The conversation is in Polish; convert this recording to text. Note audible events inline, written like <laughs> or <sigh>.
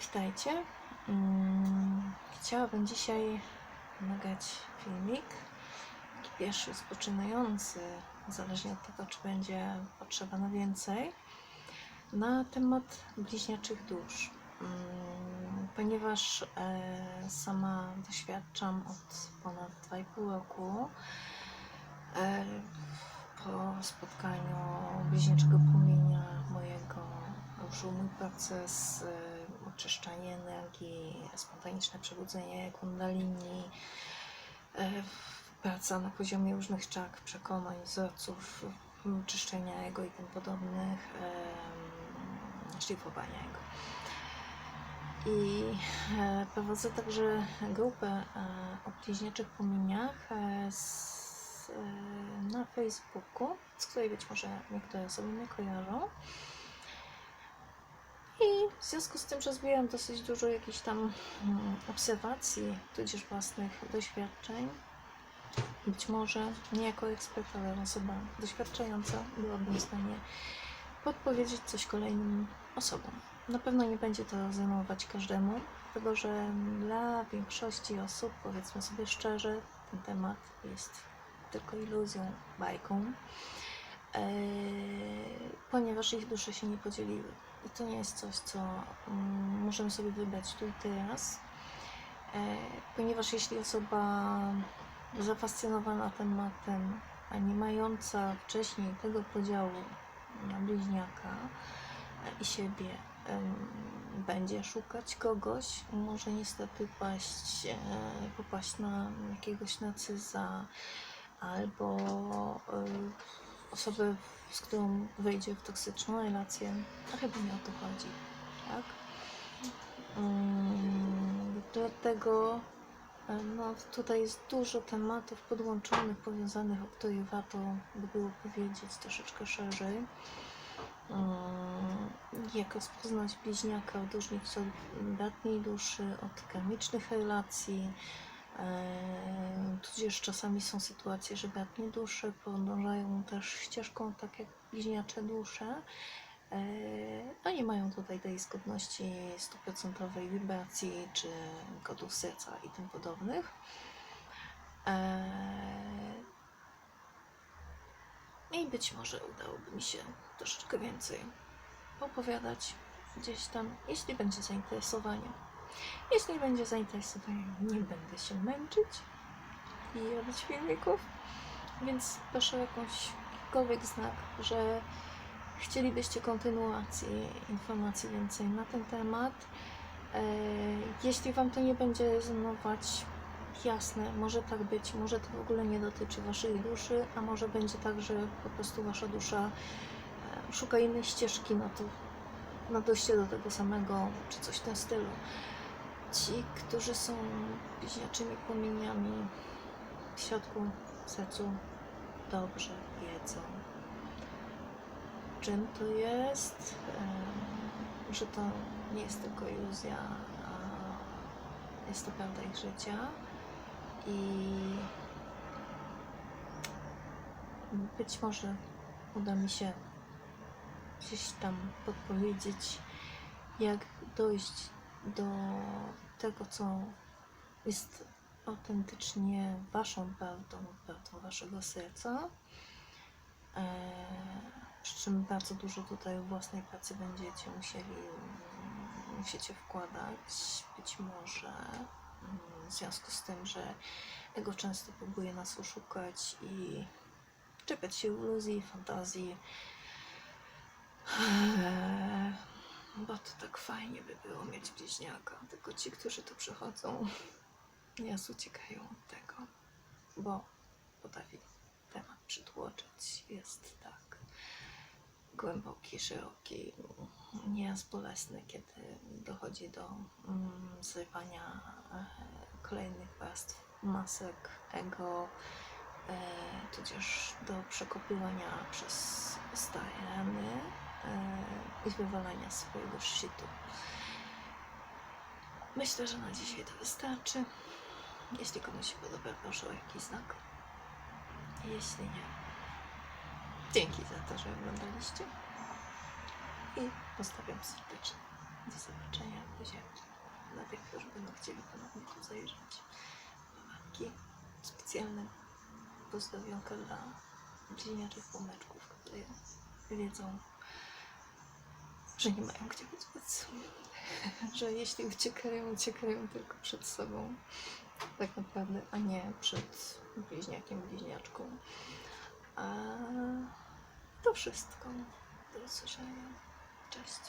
Witajcie. Mm, Chciałabym dzisiaj nagrać filmik, taki pierwszy, rozpoczynający, zależnie od tego, czy będzie potrzeba na więcej, na temat bliźniaczych dusz. Mm, Ponieważ e, sama doświadczam od ponad 2,5 roku e, po spotkaniu bliźniaczego płomienia mojego ruszył mój proces e, oczyszczania energii, spontaniczne przebudzenie kundalini, e, praca na poziomie różnych czak, przekonań, wzorców, czyszczenia ego i tym podobnych, szlifowania jego. I e, prowadzę także grupę e, o bliźniaczych płomieniach na Facebooku, z której być może niektóre osoby mnie kojarzą. W związku z tym, że zbieram dosyć dużo jakichś tam mm, obserwacji, tudzież własnych doświadczeń, być może nie jako ekspert, ale osoba doświadczająca byłabym w stanie podpowiedzieć coś kolejnym osobom. Na pewno nie będzie to rezenować każdemu, dlatego że dla większości osób, powiedzmy sobie szczerze, ten temat jest tylko iluzją, bajką, Eee, ponieważ ich dusze się nie podzieliły. I to nie jest coś, co mm, możemy sobie wybrać tu i teraz, Eee, ponieważ jeśli osoba zafascynowana tematem, a nie mająca wcześniej tego podziału na bliźniaka e, i siebie, będzie szukać kogoś, może niestety paść, e, popaść na jakiegoś nacyza albo e, osobę, z którą wejdzie w toksyczną relację, a chyba nie o to chodzi, tak? Mm, dlatego e, no, tutaj jest dużo tematów podłączonych, powiązanych, o których warto by było powiedzieć troszeczkę szerzej. Mm, Jak rozpoznać bliźniaka, odróżnić od bratniej duszy, od karmicznych relacji, Tudzież czasami są sytuacje, że bratnie dusze podążają też ścieżką tak jak bliźniacze dusze, a nie mają tutaj tej zgodności stuprocentowej wibracji czy kodów serca i tym podobnych. I być może udałoby mi się troszeczkę więcej opowiadać gdzieś tam, jeśli będzie zainteresowanie. Jeśli będzie zainteresowania, nie będę się męczyć i robić filmików, więc proszę jakąś jakikolwiek znak, że chcielibyście kontynuacji informacji więcej na ten temat. E, Jeśli Wam to nie będzie rezonować, jasne, może tak być, może to w ogóle nie dotyczy Waszej duszy, a może będzie tak, że po prostu Wasza dusza e, szuka innej ścieżki na to, na dojście do tego samego, czy coś w tym stylu. Ci, którzy są bliźniaczymi płomieniami w środku, sercu, dobrze wiedzą, czym to jest, że to nie jest tylko iluzja, a jest to prawda ich życia. I być może uda mi się gdzieś tam podpowiedzieć, jak dojść do tego, co jest autentycznie Waszą prawdą, prawdą Waszego serca. Eee, przy czym bardzo dużo tutaj własnej pracy będziecie musieli, musicie wkładać. Być może mm, w związku z tym, że ego często próbuje nas oszukać i czepiać się iluzji, fantazji. Bo to tak fajnie by było mieć bliźniaka. Tylko ci, którzy tu przychodzą, nieraz uciekają od tego, bo potrafi temat przytłoczyć. Jest tak głęboki, szeroki, nieraz bolesny, kiedy dochodzi do mm, zrywania e, kolejnych warstw masek ego, e, tudzież do przekopywania przez stare rany i wywalania swojego szczytu. Myślę, że na dzisiaj to wystarczy. Jeśli komuś się podoba, proszę o jakiś znak. Jeśli nie, dzięki za to, że oglądaliście i pozdrawiam serdecznie. Do zobaczenia. Buziaczki. będą chcieli ponownie tu zajrzeć. Babki. Specjalne pozdrowionka dla bliźniaczych pomeczków, które wiedzą, że nie mają gdzie uciec. <laughs> że jeśli uciekają, uciekają tylko przed sobą. Tak naprawdę, a nie przed bliźniakiem, bliźniaczką. A to wszystko. Do usłyszenia. Cześć.